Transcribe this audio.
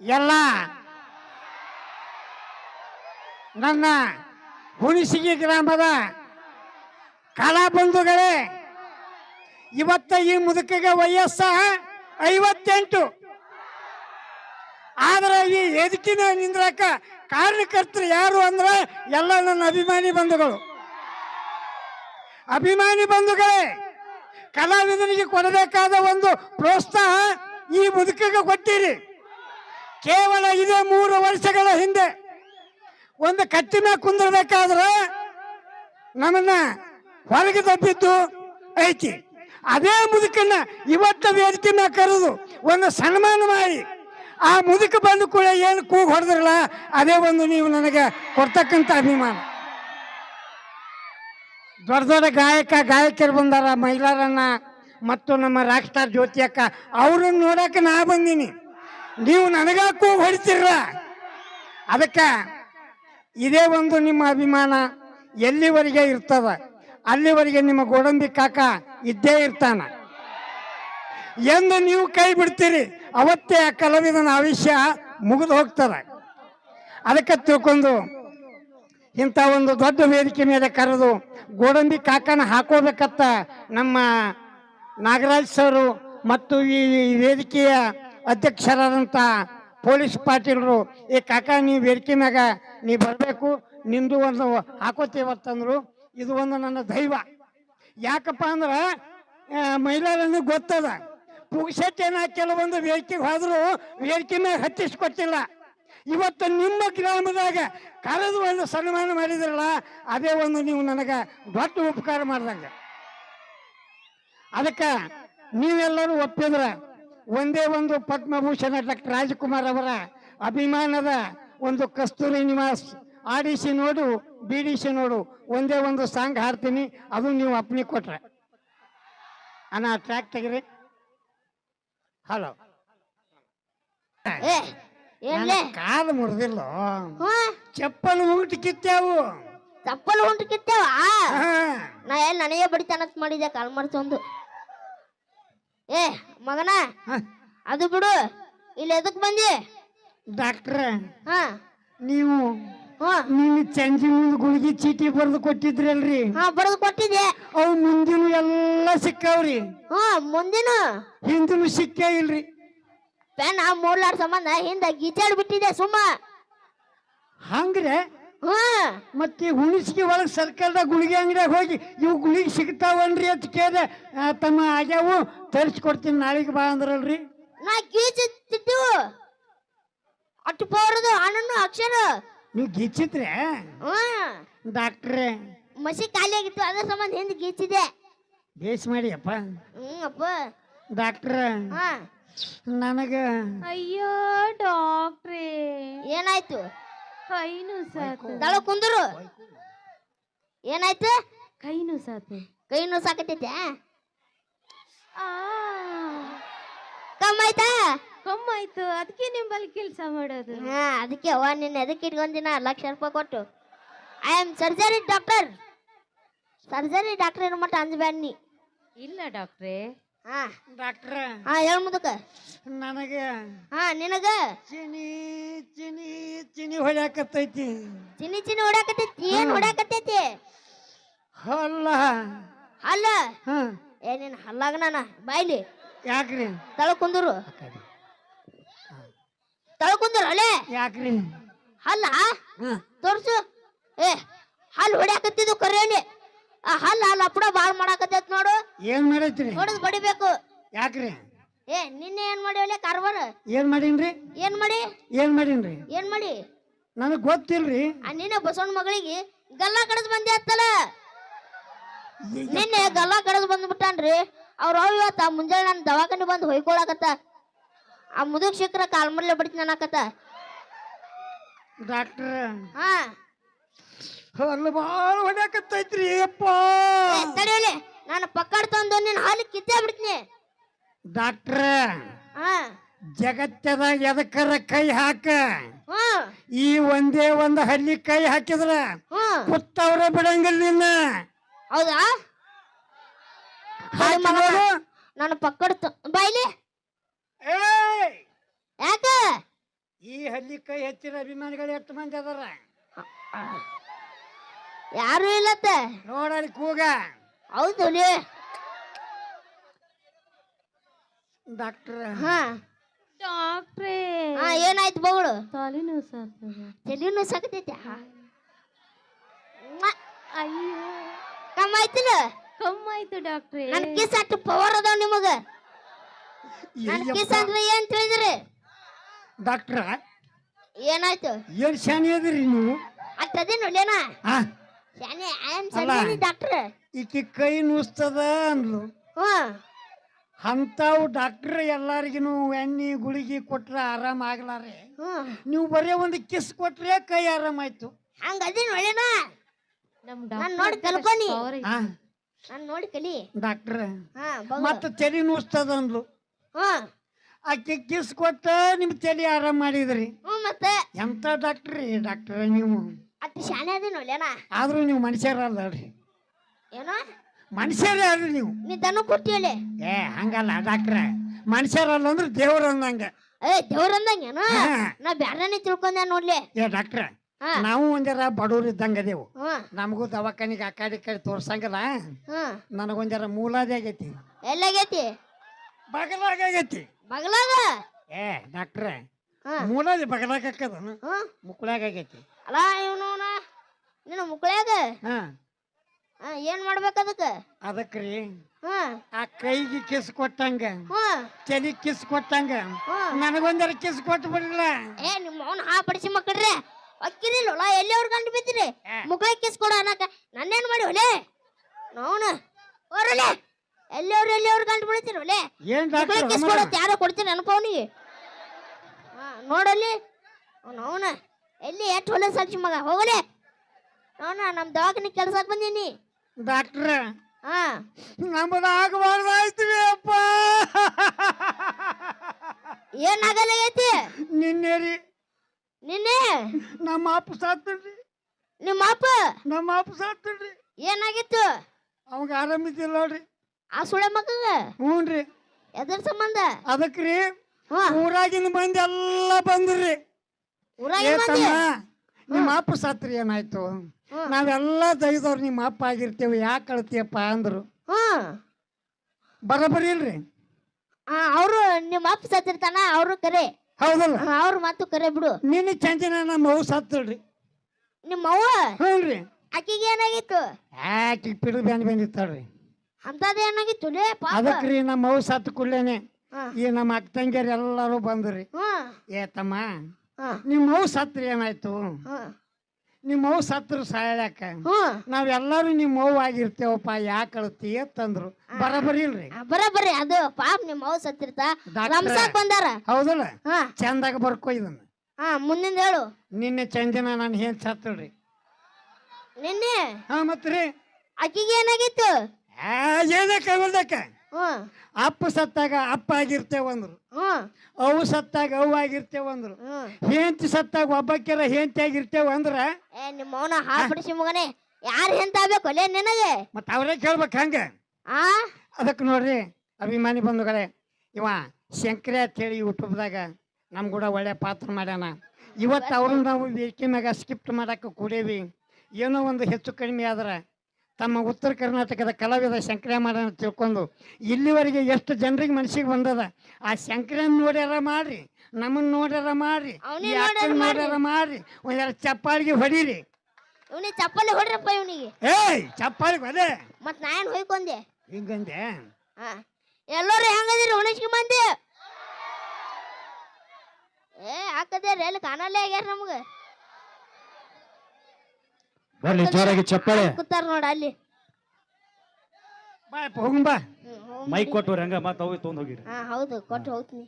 ಎಲ್ಲ ನನ್ನ ಹುಣಸಿಗೆ ಗ್ರಾಮದ ಕಲಾ ಬಂಧುಗಳೇ, ಇವತ್ತ ಈ ಮುದುಕಿಗೆ ವಯಸ್ಸ ಐವತ್ತೆಂಟು. ಆದ್ರೆ ಈ ಎದಕಿನ ನಿಂದ್ರಕ ಕಾರ್ಯಕರ್ತರು ಯಾರು ಅಂದ್ರೆ ಎಲ್ಲ ನನ್ನ ಅಭಿಮಾನಿ ಬಂಧುಗಳು. ಅಭಿಮಾನಿ ಬಂಧುಗಳೇ, ಕಲಾವಿದನಿಗೆ ಕೊಡಬೇಕಾದ ಒಂದು ಪ್ರೋತ್ಸಾಹ ಈ ಮುದುಕಿಗೆ ಕೊಟ್ಟಿರಿ. ಕೇವಲ ಇದೇ ಮೂರು ವರ್ಷಗಳ ಹಿಂದೆ ಒಂದು ಕಟ್ಟಿನ ಕುಂದಿರ್ಬೇಕಾದ್ರೆ ನಮ್ಮನ್ನ ಹೊರಗೆ ತಪ್ಪಿದ್ದು ಐತಿ. ಅದೇ ಮುದುಕನ್ನ ಇವತ್ತ ವೇದಿಕೆ ಮ್ಯಾಗ ಕರೆದು ಒಂದು ಸನ್ಮಾನ ಮಾಡಿ, ಆ ಮುದುಕ ಬಂದ ಕೂಡ ಏನು ಕೂಗ್ ಹೊಡೆದ್ರಲ್ಲ, ಅದೇ ಒಂದು ನೀವು ನನಗೆ ಕೊಡ್ತಕ್ಕಂಥ ಅಭಿಮಾನ. ದೊಡ್ಡ ದೊಡ್ಡ ಗಾಯಕ, ಗಾಯಕರು ಬಂದಾರ, ಮಹಿಳಾರನ್ನ ಮತ್ತು ನಮ್ಮ ರಾಕ್ ಸ್ಟಾರ್ ಜ್ಯೋತಿ ಅಕ್ಕ, ಅವ್ರನ್ನ ನೋಡಕ್ಕೆ ನಾ ಬಂದೀನಿ. ನೀವು ನನಗ ಕೂಗು ಹೊಡಿತಿರಲ್ಲ ಅದಕ್ಕೆ ಇದೇ ಒಂದು ನಿಮ್ಮ ಅಭಿಮಾನ. ಎಲ್ಲಿವರೆಗೆ ಇರ್ತದ? ಅಲ್ಲಿವರೆಗೆ ನಿಮ್ಮ ಗೋಡಂಬಿ ಕಾಕ ಇದ್ದೇ ಇರ್ತಾನ. ಎಂದು ನೀವು ಕೈ ಬಿಡ್ತೀರಿ. ಅವತ್ತೇ ಆ ಕಲಾವಿದನ ಆವಿಷ್ಯ ಮುಗಿದು ಹೋಗ್ತದೆ. ಅದಕ್ಕೆ ತಿಳ್ಕೊಂಡು ಇಂಥ ಒಂದು ದೊಡ್ಡ ವೇದಿಕೆ ಮೇಲೆ ಕರೆದು ಗೋಡಂಬಿ ಕಾಕನ ಹಾಕೋಬೇಕತ್ತ ನಮ್ಮ ನಾಗರಾಜ್ ಸರು ಮತ್ತು ಈ ವೇದಿಕೆಯ ಅಧ್ಯಕ್ಷರಾದಂಥ ಪೊಲೀಸ್ ಪಾಟೀಲರು ಈ ಕಾಕ ನೀ ವೇದಿಕೆ ಮ್ಯಾಗ ನೀ ಬರಬೇಕು ನಿಂದು ಒಂದು ಹಾಕೋತೀವತ್ತಂದ್ರು ಇದು ಒಂದು ನನ್ನ ದೈವ. ಯಾಕಪ್ಪ ಅಂದ್ರೆ ಮಹಿಳೆಯರನ್ನು ಗೊತ್ತದ. ಪುಗ್ಸಟ್ಟೇನ ಕೆಲವೊಂದು ವೇದಿಕೆಗೆ ಹೋದ್ರು ವೇದಿಕೆ ಮ್ಯಾಗ ಹತ್ತಿಸ್ಕೊಟ್ಟಿಲ್ಲ. ಇವತ್ತು ನಿಮ್ಮ ಗ್ರಾಮದಾಗ ಕರೆದು ಒಂದು ಸನ್ಮಾನ ಮಾಡಿದ್ರಲ್ಲ, ಅದೇ ಒಂದು ನೀವು ನನಗೆ ದೊಡ್ಡ ಉಪಕಾರ ಮಾಡ್ದಂಗೆ. ಅದಕ್ಕೆ ನೀವೆಲ್ಲರೂ ಒಪ್ಪಿದ್ರ ಒಂದೇ ಒಂದು ಪದ್ಮಭೂಷಣ ಡಾಕ್ಟರ್ ರಾಜಕುಮಾರ್ ಅವರ ಅಭಿಮಾನದ ಒಂದು ಕಸ್ತೂರಿ ನಿವಾಸ್. ಆಡಿಸಿ ನೋಡು ಬಿಡಿಸಿ ನೋಡು ಒಂದೇ ಒಂದು ಸಾಂಗ್ ಹಾಡ್ತೀನಿ ಅದು ನೀವು ಅಪ್ನಿ ಕೊಟ್ರೆ. ಅಣ್ಣ ಟ್ರ್ಯಾಕ್ ತೆಗಿರಿ. ಹಲೋ ಕಾಲು ಮುರಿದಿಲ್ಲ? ಚಪ್ಪಲ್ ಉಂಟು ಕಿತ್ತಾವು. ಚಪ್ಪಲ್ ಉಂಟು ಕಿತ್ತೇವ. ನಾ ಎಲ್ಲಿ ನನಗೆ ಬಡಿತಾನತ್ ಮಾಡಿದೆ ಕಾಲ್ ಮಾಡ್ಸೊಂದು ಏ ಮಗನ ಹಾ. ಅದು ಬಿಡು. ಇಲ್ಲಿ ಎದಕ್ ಬಂದಿ? ಡಾಕ್ಟ್ರ ಹಾ. ನೀವು ನಿನ್ನ ಚಂಜಿ ಮುಂದೆ ಗುಳಿಗೆ ಚೀಟಿ ಬರೆದು ಕೊಟ್ಟಿದ್ರಲ್ರಿ? ಹಾ ಬರೆದು ಕೊಟ್ಟಿದ್ದೆ. ಅವು ಮುಂದಿನ ಎಲ್ಲ ಸಿಕ್ಕಾವ್ರಿ. ಹ್ಞೂ ಮುಂದಿನ? ಹಿಂದಿನ ಸಿಕ್ಕೇ ಇಲ್ರಿ. ಪೆನ್ ಮೂರ್ಲಾರ್ ಸಂಬಂಧ ಹಿಂದೆ ಗೀಚಾಡ್ ಬಿಟ್ಟಿದ್ದೆ ಸುಮ್ಮ. ಹಂಗ್ರೆ? ಮತ್ತೆ ಹುಣಸಿಗೆ ಒಳಗೆ ಸರ್ಕಾರದ ಗುಳಿಗೆ ಅಂಗಡಿಯಾಗ ಹೋಗಿ ಇವು ಗುಳಿಗೆ ಸಿಗ್ತಾವನ್ರಿ ಅಂತ ಕೇಳಿದೆ ತಮ್ಮ ಆಗ್ಯಾವು ತರಿಸ್ಕೊಡ್ತೀನಿ ನಾಳೆಗೆ ಬಾ ಅಂದ್ರಲ್ರಿ. ನಾ ಗೀಚ್ ತಿಟ್ಟಿವು ಅಟ್ಟು ಪೌರದು ಹಣ್ಣನ್ನು ಅಕ್ಷರ. ನೀವು ಗಿಚ್ಚಿದ್ರೆ ಡಾಕ್ಟ್ರೆ. ಮಸಿ ಖಾಲಿ ಆಗಿತ್ತು ಅದ್ರ ಸಂಬಂಧ ಹಿಂದೆ ಗೀಚಿದೆ. ಬೇಸ್ ಮಾಡಿ ಅಪ್ಪ ಹ್ಞೂ ಅಪ್ಪ. ಡಾಕ್ಟ್ರ. ನನಗ ಅಯ್ಯೋ ಡಾಕ್ಟ್ರೇ. ಏನಾಯ್ತು? ಕೈನು ಸಾತು ದಳ ಕುಂದರು. ಏನಾಯ್ತು? ಕೈನು ಸಾತು ಕೈ ನೋವು ಸಾಕತೈತೆ ಕಮ್ಮಾಯ್ತಾ ಕಮ್ಮಾಯ್ತು. ಅದಕ್ಕೆ ನಿಂಬಲ್ಲಿ ಕೆಲಸ ಮಾಡೋದು. ಹಾ ಅದಕ್ಕೆ ಅವ್ವ ನಿನ್ನ ಎದಕ್ಕೆ ಇಟ್ಕೊಂದಿನ ಲಕ್ಷ ರೂಪಾಯಿ ಕೊಟ್ಟು. I am surgery doctor surgery doctor ಏನು ಮಟ್ಟ ಅಂಜಬೇಡ ನೀ ಇಲ್ಲ ಡಾಕ್ಟ್ರೇ. ಹಾ. ಡಾಕ್ಟ್ರ. ಹಾ ಹೇಳ ಮುದಕ. ನನಗೆ ಹಾ ನಿನಗ? ಚಿನಿ ಚಿನಿ ಚಿನಿ ಹೊಡ್ಯಾಕತ್ತೈತಿ. ಚಿನಿ ಚಿನಿ ಹೊಡ್ಯಾಕತ್ತೈತಿ? ಏನ್ ಹೊಡ್ಯಾಕತ್ತೈತಿ? ಹಲ್ಲ. ಹಲ್ಲ? ಹ. ಏ ನಿನ್ ಹಲ್ಲಾಗ ನಾನ ಬಾಯ್ಲಿ. ಯಾಕ್ರಿ? ತಳ ಕುಂದರು. ತಳ ಕುಂದರು ಅಲ್ಲೇ? ಯಾಕ್ರಿ? ಹಲ್ಲ? ತೋರ್ಸು. ಏ ಹಲ್ ಹೊಡ್ಯಾಕತ್ತಿದ್ದು ಕರೇನಿ ಆ ಹಲ್ಲ ಹಲ್ಲ ಅಪ್ಪಡ ಬಾಳ್ ಮಾಡಾಕತ್ತೈತ್. ನೋಡು ಏನ್ ಮಾಡೈತ್ರಿ? ಹೊಡೆದು ಬಡಿಬೇಕು. ಯಾಕ್ರಿ? ಏ ನಿನ್ನೆ ಏನ್ ಮಾಡಿವಲ್ಲ ಕಾರ್ವಾರ? ಏನ್ ಮಾಡೀನ್ರಿ? ಏನ್ ಮಾಡಿ? ಏನ್ ಮಾಡೀನ್ರಿ? ಏನ್ ಮಾಡಿ? ನನಗ್ ಗೊತ್ತಿಲ್ರಿ. ಆ ನಿನ್ನೆ ಬಸವಣ್ಣ ಮಗಳಿಗೆ ಗಲ್ಲ ಕಡದ್ ಬಂದೆ ಅತ್ತಲ್ಲ ನಿನ್ನೆ ಗಲ್ಲ ಕಡದ್ ಬಂದ್ಬಿಟ್ಟಾನ್ರಿ. ಅವ್ರ ಅವ್ವ ಇವತ್ತ ಮುಂಜಾನೆ ನಾನು ದವಾಖಾನೆ ಬಂದು ಹೊಯ್ಕೊಳಕತ್ತ. ಆ ಮುದುಕ್ ಶಿಖರ ಕಾಲ್ಮರ್ಲೆ ಬಡಿತೀನಿ ಅನ್ನಕತ್ತ. ಡಾಕ್ಟರ್. ಹಾ. ಅಲ್ಲ ಬಾಳ ಹೊಡ್ಯಾಕತ್ತೈತ್ರಿ ಅಪ್ಪ ತಡಿಯಲಿ ನಾನು ಪಕ್ಕಡ ತಂದು ನಿನ್ನ ಹಾಲು ಕಿತ್ತೇ ಬಿಡ್ತೀನಿ. ಡಾಕ್ಟ್ರ ಹಾ ಜಗತ್ತದಾಗ ಎದಕ್ಕರ ಕೈ ಹಾಕ? ಈ ಒಂದೇ ಒಂದು ಹಲ್ಲಿ ಕೈ ಹಾಕಿದ್ರ ಹ್ಮ್ ಕುತ್ತವ್ರ ಬಿಡಂಗಿಲ್ಲ ನಿನ್ನ. ಹೌದಾ? ಹಾಕಿ ಮಗ. ನೋಡು. ನಾನು ಪಕ್ಕಡ ಬಾಯ್ಲಿ ಏಯ್! ಯಾಕ? ಹಲ್ಲಿ ಕೈ ಹೆಚ್ಚಿರ ಅಭಿಮಾನಿಗಳು ಎಷ್ಟು ಮಂದಿ ಅದಾರ? ಯಾರು ಇಲ್ಲತ್ತ. ನೋಡಲಿ ಕೂಗ. ಹೌದು ಡಾಕ್ಟ್ರ ಡಾಕ್ಟರ್. ಹಾ. ಡಾಕ್ಟ್ರೇ. ಹಾ ಏನಾಯ್ತು ಬಗಳು ತಲೆನೋವು ಸಾತದ ತಲೆನೋವು ಸಾಕತೈತಿ ಅಯ್ಯೋ. ಕಮ್ಮ ಆಯ್ತಿಲ್ಲ ಕಮ್ಮಾಯ್ತು ಡಾಕ್ಟ್ರೇ. ನನ್ ಕಿಸ್ ಅಷ್ಟು ಪವರ್ ಅದಾವ ನಿಮಗ. ನನ್ ಕಿಸ್ ಅಂದ್ರೆ ಏನ್ ತಿಳಿದ್ರಿ? ಡಾಕ್ಟ್ರ. ಏನಾಯ್ತು? ಏನ್ ಶಾನಿ ಅದಿರಿ ನೀವು? ಅಟ್ಟದೇನು ಲೇನಾ ಡಾಕ್ಟರ್ ಈಕಿ ಕೈ ನುಸ್ತದ ಅಂದ್ಲು. ಅಂತಾವು ಡಾಕ್ಟರ್ ಎಲ್ಲಾರಿಗೂ ಎಣ್ಣೆ ಗುಳಿಗೆ ಕೊಟ್ರೆ ಆರಾಮ ಆಗ್ಲಾರೆ. ನೀವು ಬರೀ ಒಂದು ಕಿಸ್ ಕೊಟ್ರೆ ಕೈ ಆರಾಮ ಆಯ್ತು. ಒಳ್ಳೆನಾ ನಾನ್ ನೋಡಿ ಕಲ್ಕೊನಿ. ಐತಿ. ನೋಡಿ ಕಲಿ. ಡಾಕ್ಟ್ರ ಹಾ ಮತ್ತೆ ತಲೆ ನುಸ್ತದ ಅಂದ್ಲು. ಆಕೆ ಕಿಸ್ ಕೊಟ್ಟ ನಿಮ್ ತಲೆ ಆರಾಮ ಮಾಡಿದ್ರಿ. ಮತ್ತೆ. ಎಂತ ಡಾಕ್ಟ್ರಿ ಡಾಕ್ಟರ್ ನೀವು? ಅಟ್ಟು ಅದೇನು ನೀವು ಆದ್ರೂ ನೀವು ಮನುಷ್ಯರಲ್ರಿ ಏನೋ? ಮನುಷ್ಯರೇ ಅಲ್ರಿ ನೀವು. ನೀ ದನ ಏ ಹಂಗಲ್ಲ ಡಾಕ್ಟ್ರ. ಮನುಷ್ಯರಲ್ಲ ಅಂದ್ರೆ ದೇವ್ರ ಅಂದಂಗ. ಏ ದೇವ್ರ ಅಂದಂಗೇನು ಹಾ. ನಾ ಬ್ಯಾರನೇ ತಿಳ್ಕೊಂಡೆ ನೋಡ್ಲಿ. ಏ ಡಾಕ್ಟ್ರ ಹಾ. ನಾವು ಒಂದರ ಬಡವ್ರು ಇದ್ದಂಗ ಅದೇವು ಹ್ಮ್ ನಮಗೂ ದವಾಖಾನಿಗೆ ಆ ಕಡೆ ಈ ಕಡೆ ತೋರ್ಸಂಗಲ್ಲ. ಹ್ಮ್ ನನಗೊಂದರ ಮೂಲಾದಿ ಆಗೈತಿ. ಎಲ್ಲಾಗೈತಿ? ಬಗಲಾಗ ಆಗೈತಿ. ಬಗಲಾಗ? ಏ ಡಾಕ್ಟ್ರ ಮೂಲಾದಿ ಬಗಲಾಗ ಹಾಕದನು ಹ್ಮ್ ಮುಕ್ಕಳಾಗ ಆಗೈತಿ ಅಲ್ಲ ಇವನು ನಿನ್ನ ಮುಕ್ಳ್ಯಾಗ ಹಾ. ಹಾ ಏನ್ ಮಾಡ್ಬೇಕು ಅದಕ್ಕೆ? ಅದಕ್ರಿ ಹ್ಮ್ ಆ ಕೈಗೆ ಕಿಸ್ ಕೊಟ್ಟಂಗ ಹ್ಮ್ ತಲೆ ಕಿಸ್ ಕೊಟ್ಟಂಗ ಹ್ಮ್ ನನಗೊಂದರ ಕಿಸ್ ಕೊಟ್ಟು ಬಿಡಲ್ಲ ಏ ನಿಮ್ಮ ಅವನ ಹಾ ಪಡಿಸಿ ಮಕ್ಕಳ್ರೆ ಅಕ್ಕಿರಿಲ್ಲ ಎಲ್ಲಿ ಅವ್ರ ಗಂಟು ಬಿದ್ದಿರಿ? ಏ. ಮುಖ ಕಿಸ್ ಕೊಡ ಅನ್ನಕ. ನನ್ನೇನ್ ಮಾಡಿ ಹೊಲೆ? ನೋನ ಹೊರಲೆ ಎಲ್ಲಿ ಅವ್ರು ಎಲ್ಲಿ ಅವ್ರ ಗಂಟು ಬಿಡ್ತೀರಿ ಹೊಲೆ? ಏನ್ ಮುಖ ಕಿಸ್ ಡಾಕ್ಟರ್ ಕೊಡತ್ ಯಾರೋ ಕೊಡ್ತೀನಿ ಅನ್ಪ ಅವನಿಗೆ. ನೋಡಲ್ಲಿ ಅವನ ಎಲ್ಲಿ ಎಷ್ಟು ಹೊಲ ಸಾಕ್ಷಿ ಮಗ? ಹೋಗಲೆ. ಅವನ ನಮ್ಮ ದವಾಖಾನೆ ಕೆಲ್ಸಕ್ಕೆ ಬಂದೀನಿ. ಡಾಕ್ಟ್ರ ಹಾ. ನಮ್ಮದು ಆಗಬಾರ್ದಾಯ್ತು ಅಪ್ಪ. ಏನಾಗಲ್ಲ ಐತಿ ನಿನ್ನೆ ರೀ. ನಿನ್ನೆ? ನಮ್ಮ ಅಪ್ಪ ಸಾತ್ರಿ ನಿಮ್ಮ ಅಪ್ಪ? ನಮ್ಮ ಅಪ್ಪ ಸಾತ್ರಿ ಏನಾಗಿತ್ತು? ಅವಾಗ ಆರಾಮಿದ್ದಿಲ್ಲ ನೋಡ್ರಿ. ಆ ಸುಳೆ ಮಕ್ಕಗ ಹ್ಞೂ ರೀ ಎದ್ರ ಸಂಬಂಧ? ಅದಕ್ಕೆ ಹಾ ಊರಾಗಿನ ಮಂದಿ ಎಲ್ಲ ಬಂದ್ರಿ. ಊರಾಗ ಏ ತಮ್ಮ ನಿಮ್ಮ ಅಪ್ಪ ಸತ್ರಿ ಏನಾಯ್ತು. ನಾವೆಲ್ಲ ದೈದವ್ರು ನಿಮ್ಮ ಅಪ್ಪ ಆಗಿರ್ತೇವೆ ಯಾಕೆ ಕಳ್ತೀಯಪ್ಪ ಅಂದ್ರು. ಬರಬರಿಲ್ರಿ ಬರಬರಿ ಇಲ್ರಿ? ಆ, ಅವ್ರು ನಿಮ್ಮ ಅಪ್ಪ ಸತ್ತಿರ್ತಾನ ಅವರು ಕರೆ. ಹೌದಲ್ಲ? ಅವ್ರ ಮತ್ತು ಮಾತು ಕರೆ ಬಿಡು. ನಿನ್ನ ಚಂಚನ ನಮ್ಮ ಅವು ಸತ್ತಳ್ರಿ. ನಿಮ್ಮ ಅವ್ವ? ಹ್ಞೂ ರೀ ಆಕಿಗೆ ಏನಾಗಿತ್ತು? ಯಾಕೆ ಪಿಡಿದು ಬ್ಯಾನ್ ಬಂದಿತ್ತಾಳ್ರಿ ಅಂತದ ಏನಾಗಿತ್ತು? ಲೇ ಪಾಪ. ಅದಕ್ರಿ ನಮ್ಮ ಅವು ಸತ್ತ ಕೂಡ್ಲೇನೆ. ಈ ನಮ್ಮ ಅಕ್ಕ ತಂಗಿಯರು ಎಲ್ಲರೂ ಬಂದ್ರಿ. ಏತಮ್ಮ ಏ ತಮ್ಮ ನಿಮ್ಮ ಅವು ಸತ್ರಿ ಏನಾಯ್ತು? ನಿಮ್ಮ ಅವು ಸತ್ರು ಸಾಯಕ ನಾವೆಲ್ಲರೂ ನಿಮ್ಮ ಅವ್ವ ಆಗಿರ್ತೇವಪ್ಪ ಯಾಕೆ ಅಳತಿ ಅಂತಂದ್ರು ಬರಬರಿ ಇಲ್ರಿ? ಬರಬರಿ. ಅದು ಪಾಪ ನಿಮ್ಮ ಅವು. ರಂಸಾಕ್ ಬಂದಾರ? ಹೌದಲ್ಲ? ಚಂದಾಗ ಬರ್ಕೋ ಇದನ್ನ. ಮುಂದಿನ ಹೇಳು. ನಿನ್ನೆ ಚಂದಿನ ನಾನು ಏನ್ ಸತ್ತಳ್ರಿ. ನಿನ್ನೆ? ಹಾ ಮತ್ರಿ ಆಕಿಗೆ ಏನಾಗಿತ್ತು? ಹ್ಮ್ ಅಪ್ಪ ಸತ್ತಾಗ ಅಪ್ಪ ಆಗಿರ್ತೇವಂದ್ರು. ಅವು ಸತ್ತಾಗ ಅವು ಆಗಿರ್ತೇವಂದ್ರು. ಹೆಂಡತಿ ಸತ್ತಾಗ ಒಬ್ಬಕ್ಕೆರ ಹೆಂಡತಿ ಆಗಿರ್ತೇವಂದ್ರ? ಮೌನ ಏ ನಿಮ್ಮ ಅವನ ಹಾ ಪಡಿಸಿ ಮಗನೇ. ಯಾರು ಹೆಂತ ಆಗ್ಬೇಕು? ಅಲ್ಲೇ ನಿನಗೆ. ಮತ್ತೆ ಅವರೇ ಕೇಳ್ಬೇಕು ಹಂಗ. ಆ? ಅದಕ್ಕೆ ನೋಡ್ರಿ ಅಭಿಮಾನಿ ಬಂಧುಗಳೇ ಇವ ಶಂಕರ ಅಂತೇಳಿ ಯೂಟ್ಯೂಬ್ದಾಗ ನಮ್ಮ ಕೂಡ ಒಳ್ಳೆ ಪಾತ್ರ ಮಾಡ್ಯಾನ. ಇವತ್ತು ಅವರು ನಾವು ವೇದಿಕೆ ಮ್ಯಾಗ ಸ್ಕಿಪ್ಟ್ ಮಾಡಕ್ಕೆ ಕೂಡೇವಿ. ಏನೋ ಒಂದು ಹೆಚ್ಚು ಕಡಿಮೆ ಆದ್ರೆ ತಮ್ಮ ಉತ್ತರ ಕರ್ನಾಟಕದ ಕಲಾವಿದ ಶಂಕರ ಅಂತ ತಿಳ್ಕೊಂಡು ಇಲ್ಲಿವರೆಗೆ ಎಷ್ಟು ಜನರಿಗೆ ಮನಸ್ಸಿಗೆ ಬಂದದ? ಆ ಶಂಕರನ್ ನೋಡ್ಯಾರ ಮಾಡ್ರಿ ನಮ್ಮನ್ನ ನೋಡ್ಯಾರ ಮಾಡ್ರಿ ಅವ್ನಿಗೆ ಈ ಅಕ್ಕನ್ ನೋಡ್ಯಾರ ಮಾಡ್ರಿ ಒಂದೆರಡು ಚಪ್ಪಾಳಿಗೆ ಹೊಡೀರಿ. ಇವನಿಗೆ ಚಪ್ಪಲಿ ಹೊಡ್ರಪ್ಪ ಇವನಿಗೆ. ಏಯ್ ಚಪ್ಪಾಳಿಗೆ ಅದೇ ಮತ್ ನಾ ಏನ್ ಹೋಯ್ಕೊಂಡೆ. ಹಿಂಗಂದೆ? ಹಾ. ಎಲ್ಲರೂ ಹೆಂಗದಿರಿ ಉಣಿಸ್ಕೊಂಡ್ ಬಂದಿ? ಏ ಹಾಕದೇರಿ ಎಲ್ಲಿ ಕಾಣಲ್ಲೇ ಆಗ್ಯಾರ ನಮ್ಗ. ಬರ್ಲಿ ಜೋರಾಗಿ ಚಪ್ಪಾಳೆ. ಕೂತಾರ ನೋಡ ಅಲ್ಲಿ. ಬಾ. ಮೈ ಕೊಟ್ಟವ್ರು ಹೋಗ್ ಮೈಕ್. ಕೊಟ್ಟು ರಂಗ ಮತ್ತೆ ಅವು ತೊಗೊಂಡ್ ಹೋಗಿರಿ. ಹಾ ಹೌದು ಕೊಟ್ಟು ಹೋಗ್ತೀನಿ.